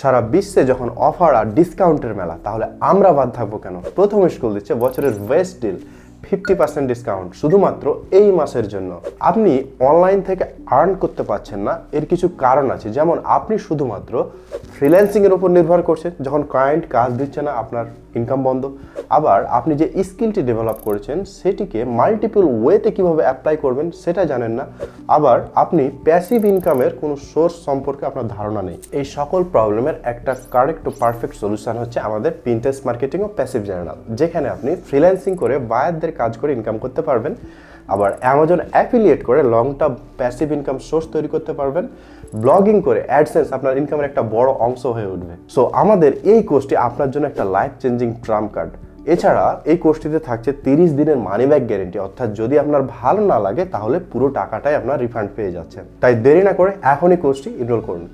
সারা বিশ্বে যখন অফার আর ডিসকাউন্টের মেলা, তাহলে আমরা বাদ থাকব কেন? প্রথম স্কুল দিচ্ছে বছরের best deal fifty percent discount শুধুমাত্র এই মাসের জন্য। আপনি অনলাইন থেকে আর্ন করতে পারছেন না, এর কিছু কারণ আছে। যেমন আপনি শুধুমাত্র ফ্রিল্যান্সিং এর উপর নির্ভর করছে। যখন ক্লায়েন্ট কাজ দিচ্ছে না, আপনার ইনকাম বন্ধ। আবার আপনি যে স্কিলটি ডেভেলপ করেছেন, সেটিকে মাল্টিপল ওয়েতে কীভাবে অ্যাপ্লাই করবেন, সেটা জানেন না। আবার আপনি প্যাসিভ ইনকামের কোনো সোর্স সম্পর্কে আপনার ধারণা নেই। এই সকল প্রবলেমের একটা কারেক্ট ও পারফেক্ট সলিউশন হচ্ছে আমাদের পিন্টারেস্ট মার্কেটিং ও প্যাসিভ জার্নাল যেখানে আপনি ফ্রিল্যান্সিং করে বায়ারদের কাজ করে ইনকাম করতে পারবেন। আবার অ্যামাজন অ্যাফিলিয়েট করে long term passive income source তৈরি করতে পারবেন। ব্লগিং করে অ্যাডসেন্স আপনার ইনকামের একটা বড় অংশ হয়ে উঠবে। সো আমাদের এই কোর্সটি আপনার জন্য একটা লাইফ চেঞ্জিং ট্রাম কার্ড এছাড়া এই কোর্সটিতে থাকছে তিরিশ দিনের মানি ব্যাক গ্যারেন্টি অর্থাৎ যদি আপনার ভালো না লাগে, তাহলে পুরো টাকাটাই আপনার রিফান্ড পেয়ে যাচ্ছেন তাই দেরি না করে এখনই কোর্সটি এনরোল করুন।